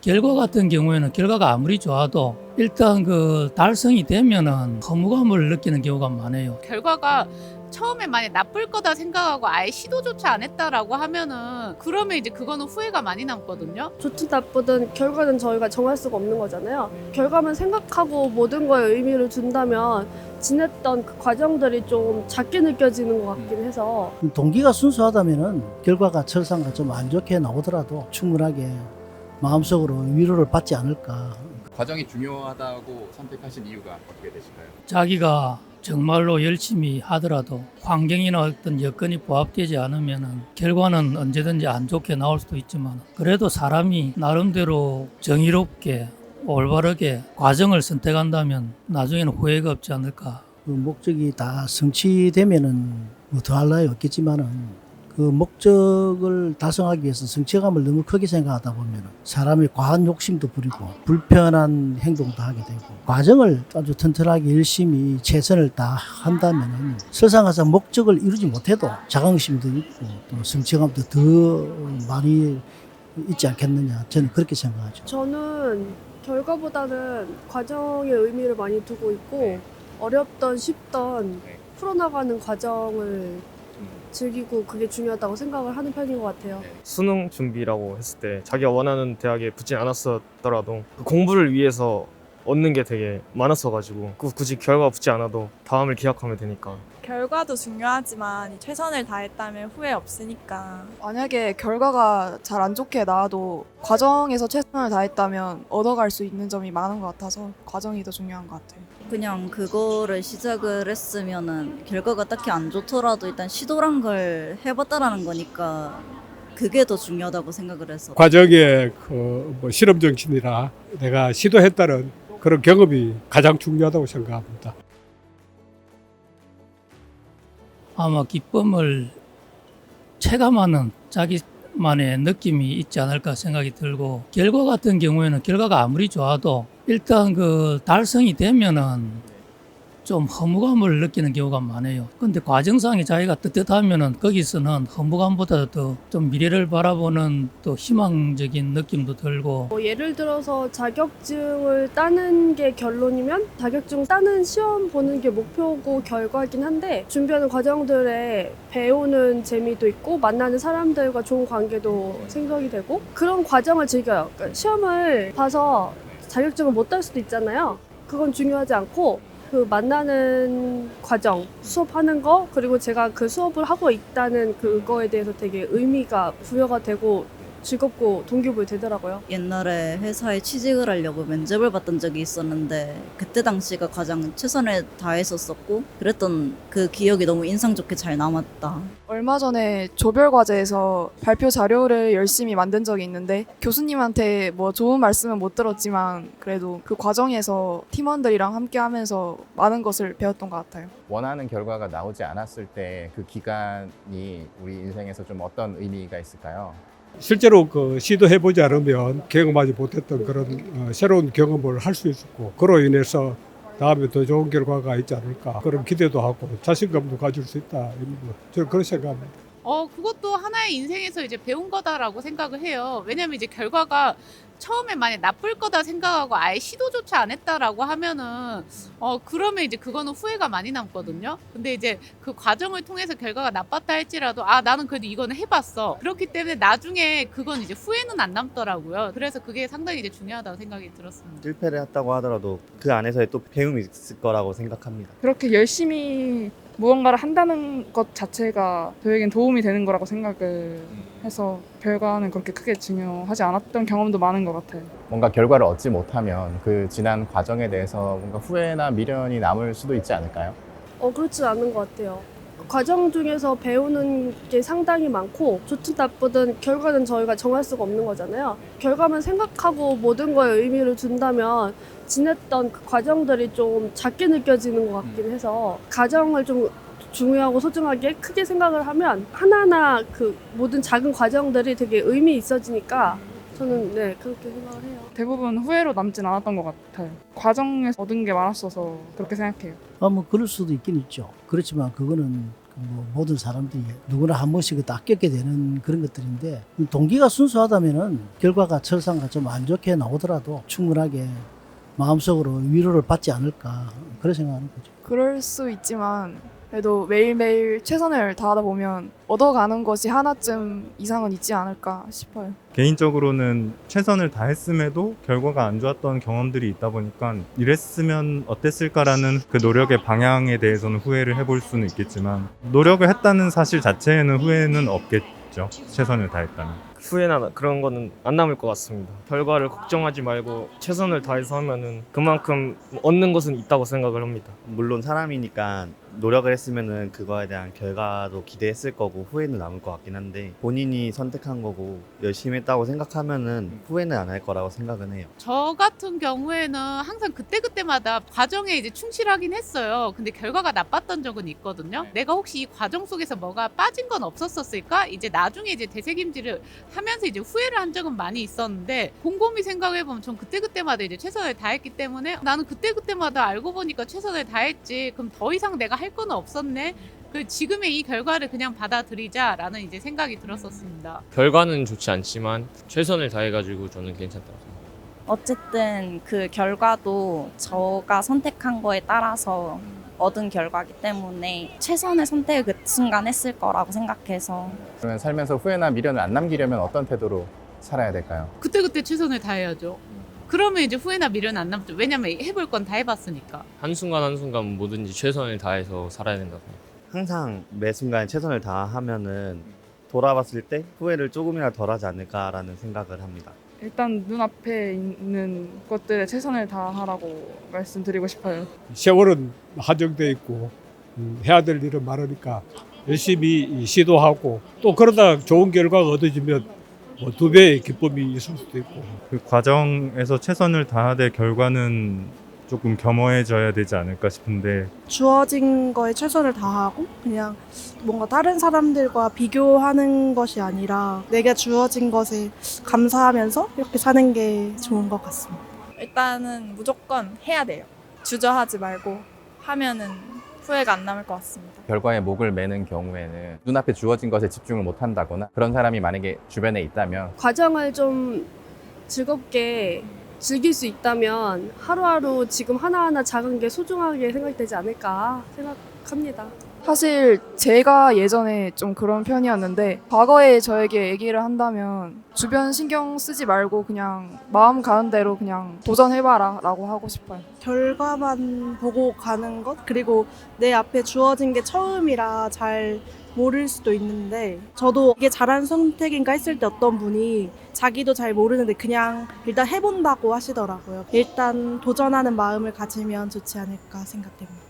결과 같은 경우에는 결과가 아무리 좋아도 일단 그 달성이 되면은 허무감을 느끼는 경우가 많아요. 결과가 처음에 만약 나쁠 거다 생각하고 아예 시도조차 안 했다라고 하면은 그러면 이제 그거는 후회가 많이 남거든요. 좋든 나쁘든 결과는 저희가 정할 수가 없는 거잖아요. 결과만 생각하고 모든 거에 의미를 둔다면 지냈던 그 과정들이 좀 작게 느껴지는 것 같긴 해서 동기가 순수하다면은 결과가 철상가 좀안 좋게 나오더라도 충분하게 마음속으로 위로를 받지 않을까. 과정이 중요하다고 선택하신 이유가 어떻게 되실까요? 자기가 정말로 열심히 하더라도 환경이나 어떤 여건이 부합되지 않으면 결과는 언제든지 안 좋게 나올 수도 있지만 그래도 사람이 나름대로 정의롭게 올바르게 과정을 선택한다면 나중에는 후회가 없지 않을까. 그 목적이 다 성취되면은 뭐 더할 나위 없겠지만은 그 목적을 달성하기 위해서 성취감을 너무 크게 생각하다 보면 사람이 과한 욕심도 부리고 불편한 행동도 하게 되고 과정을 아주 튼튼하게 열심히 최선을 다한다면 설상 가서 목적을 이루지 못해도 자긍심도 있고 또 성취감도 더 많이 있지 않겠느냐 저는 그렇게 생각하죠. 저는 결과보다는 과정에 의미를 많이 두고 있고 어렵던 쉽던 네. 풀어나가는 과정을 즐기고 그게 중요하다고 생각을 하는 편인 것 같아요. 수능 준비라고 했을 때 자기가 원하는 대학에 붙진 않았었더라도 그 공부를 위해서 얻는 게 되게 많았어가지고 그 굳이 결과 붙지 않아도 다음을 기약하면 되니까. 결과도 중요하지만 최선을 다했다면 후회 없으니까. 만약에 결과가 잘 안 좋게 나와도 과정에서 최선을 다했다면 얻어갈 수 있는 점이 많은 것 같아서 과정이 더 중요한 것 같아요. 그냥 그거를 시작을 했으면은 결과가 딱히 안 좋더라도 일단 시도란 걸 해봤다라는 거니까 그게 더 중요하다고 생각을 해서. 과정에 그 뭐 실험 정신이라 내가 시도했다는 그런 경험이 가장 중요하다고 생각합니다. 아마 기쁨을 체감하는 자기만의 느낌이 있지 않을까 생각이 들고 결과 같은 경우에는 결과가 아무리 좋아도 일단 그 달성이 되면은 좀 허무감을 느끼는 경우가 많아요. 근데 과정상에 자기가 뜨뜻하면은 거기서는 허무감보다 더 좀 미래를 바라보는 또 희망적인 느낌도 들고 뭐 예를 들어서 자격증을 따는 게 결론이면 자격증 따는 시험 보는 게 목표고 결과긴 한데 준비하는 과정들에 배우는 재미도 있고 만나는 사람들과 좋은 관계도 생성이 되고 그런 과정을 즐겨요. 그러니까 시험을 봐서 자격증을 못 딸 수도 있잖아요. 그건 중요하지 않고 그 만나는 과정, 수업하는 거, 그리고 제가 그 수업을 하고 있다는 그거에 대해서 되게 의미가 부여가 되고 즐겁고 동기부여 되더라고요. 옛날에 회사에 취직을 하려고 면접을 봤던 적이 있었는데 그때 당시가 가장 최선을 다했었었고 그랬던 그 기억이 너무 인상 좋게 잘 남았다. 얼마 전에 조별 과제에서 발표 자료를 열심히 만든 적이 있는데 교수님한테 뭐 좋은 말씀은 못 들었지만 그래도 그 과정에서 팀원들이랑 함께 하면서 많은 것을 배웠던 것 같아요. 원하는 결과가 나오지 않았을 때 그 기간이 우리 인생에서 좀 어떤 의미가 있을까요? 실제로 그 시도해보지 않으면 경험하지 못했던 그런 어, 새로운 경험을 할 수 있었고 그로 인해서 다음에 더 좋은 결과가 있지 않을까 그런 기대도 하고 자신감도 가질 수 있다 저는 그런 생각합니다. 어, 그것도 하나의 인생에서 이제 배운 거다라고 생각을 해요. 왜냐면 이제 결과가 처음에 만약 나쁠 거다 생각하고 아예 시도조차 안 했다라고 하면은 어 그러면 이제 그거는 후회가 많이 남거든요. 근데 이제 그 과정을 통해서 결과가 나빴다 할지라도 아 나는 그래도 이거는 해봤어. 그렇기 때문에 나중에 그건 이제 후회는 안 남더라고요. 그래서 그게 상당히 이제 중요하다고 생각이 들었습니다. 실패를 했다고 하더라도 그 안에서의 또 배움이 있을 거라고 생각합니다. 그렇게 열심히 무언가를 한다는 것 자체가 저에겐 도움이 되는 거라고 생각을 해서 결과는 그렇게 크게 중요하지 않았던 경험도 많은 것 같아요. 뭔가 결과를 얻지 못하면 그 지난 과정에 대해서 뭔가 후회나 미련이 남을 수도 있지 않을까요? 어, 그렇진 않은 것 같아요. 과정 중에서 배우는 게 상당히 많고 좋든 나쁘든 결과는 저희가 정할 수가 없는 거잖아요. 결과만 생각하고 모든 거에 의미를 둔다면 지냈던 그 과정들이 좀 작게 느껴지는 것 같긴 해서 과정을 좀 중요하고 소중하게 크게 생각을 하면 하나하나 그 모든 작은 과정들이 되게 의미 있어지니까 저는 네 그렇게 생각을 해요. 대부분 후회로 남진 않았던 것 같아요. 과정에서 얻은 게 많았어서 그렇게 생각해요. 아, 뭐 그럴 수도 있긴 있죠. 그렇지만 그거는 그뭐 모든 사람들이 누구나 한 번씩은 다 겪게 되는 그런 것들인데 동기가 순수하다면은 결과가 철상가 좀안 좋게 나오더라도 충분하게 마음속으로 위로를 받지 않을까 그런 생각하는 거죠. 그럴 수 있지만 그래도 매일매일 최선을 다하다 보면 얻어가는 것이 하나쯤 이상은 있지 않을까 싶어요. 개인적으로는 최선을 다했음에도 결과가 안 좋았던 경험들이 있다 보니까 이랬으면 어땠을까라는 그 노력의 방향에 대해서는 후회를 해볼 수는 있겠지만 노력을 했다는 사실 자체에는 후회는 없겠죠. 최선을 다했다면. 후회나 그런 거는 안 남을 것 같습니다. 결과를 걱정하지 말고 최선을 다해서 하면은 그만큼 얻는 것은 있다고 생각을 합니다. 물론 사람이니까 노력을 했으면은 그거에 대한 결과도 기대했을 거고 후회는 남을 것 같긴 한데 본인이 선택한 거고 열심히 했다고 생각하면은 후회는 안 할 거라고 생각은 해요. 저 같은 경우에는 항상 그때그때마다 과정에 이제 충실하긴 했어요. 근데 결과가 나빴던 적은 있거든요. 내가 혹시 이 과정 속에서 뭐가 빠진 건 없었었을까? 이제 나중에 이제 되새김질을 하면서 이제 후회를 한 적은 많이 있었는데 곰곰이 생각해보면 전 그때그때마다 이제 최선을 다했기 때문에 나는 그때그때마다 알고 보니까 최선을 다했지. 그럼 더 이상 내가 할 건 없었네. 그 지금의 이 결과를 그냥 받아들이자라는 이제 생각이 들었었습니다. 결과는 좋지 않지만 최선을 다해가지고 저는 괜찮다고 생각합니다. 어쨌든 그 결과도 저가 선택한 거에 따라서 얻은 결과기 때문에 최선의 선택을 그 순간 했을 거라고 생각해서 그러면 살면서 후회나 미련을 안 남기려면 어떤 태도로 살아야 될까요? 그때그때 최선을 다해야죠. 그러면 이제 후회나 미련 안 남죠. 왜냐면 해볼 건 다 해봤으니까. 한순간 한순간 뭐든지 최선을 다해서 살아야 된다고. 항상 매 순간 최선을 다하면은 돌아봤을 때 후회를 조금이라도 덜하지 않을까라는 생각을 합니다. 일단 눈앞에 있는 것들에 최선을 다하라고 말씀드리고 싶어요. 세월은 한정돼 있고 음, 해야 될 일은 많으니까 열심히 시도하고 또 그러다 좋은 결과가 얻어지면 뭐 두 배의 기쁨이 있을 수도 있고 그 과정에서 최선을 다하되 결과는 조금 겸허해져야 되지 않을까 싶은데 주어진 거에 최선을 다하고 그냥 뭔가 다른 사람들과 비교하는 것이 아니라 내게 주어진 것에 감사하면서 이렇게 사는 게 좋은 것 같습니다. 일단은 무조건 해야 돼요. 주저하지 말고 하면은 후회가 안 남을 것 같습니다. 결과에 목을 매는 경우에는 눈앞에 주어진 것에 집중을 못 한다거나 그런 사람이 만약에 주변에 있다면 과정을 좀 즐겁게 즐길 수 있다면 하루하루 지금 하나하나 작은 게 소중하게 생각되지 않을까 생각합니다. 사실 제가 예전에 좀 그런 편이었는데 과거에 저에게 얘기를 한다면 주변 신경 쓰지 말고 그냥 마음 가는 대로 그냥 도전해봐라 라고 하고 싶어요. 결과만 보고 가는 것 그리고 내 앞에 주어진 게 처음이라 잘 모를 수도 있는데 저도 이게 잘한 선택인가 했을 때 어떤 분이 자기도 잘 모르는데 그냥 일단 해본다고 하시더라고요. 일단 도전하는 마음을 가지면 좋지 않을까 생각됩니다.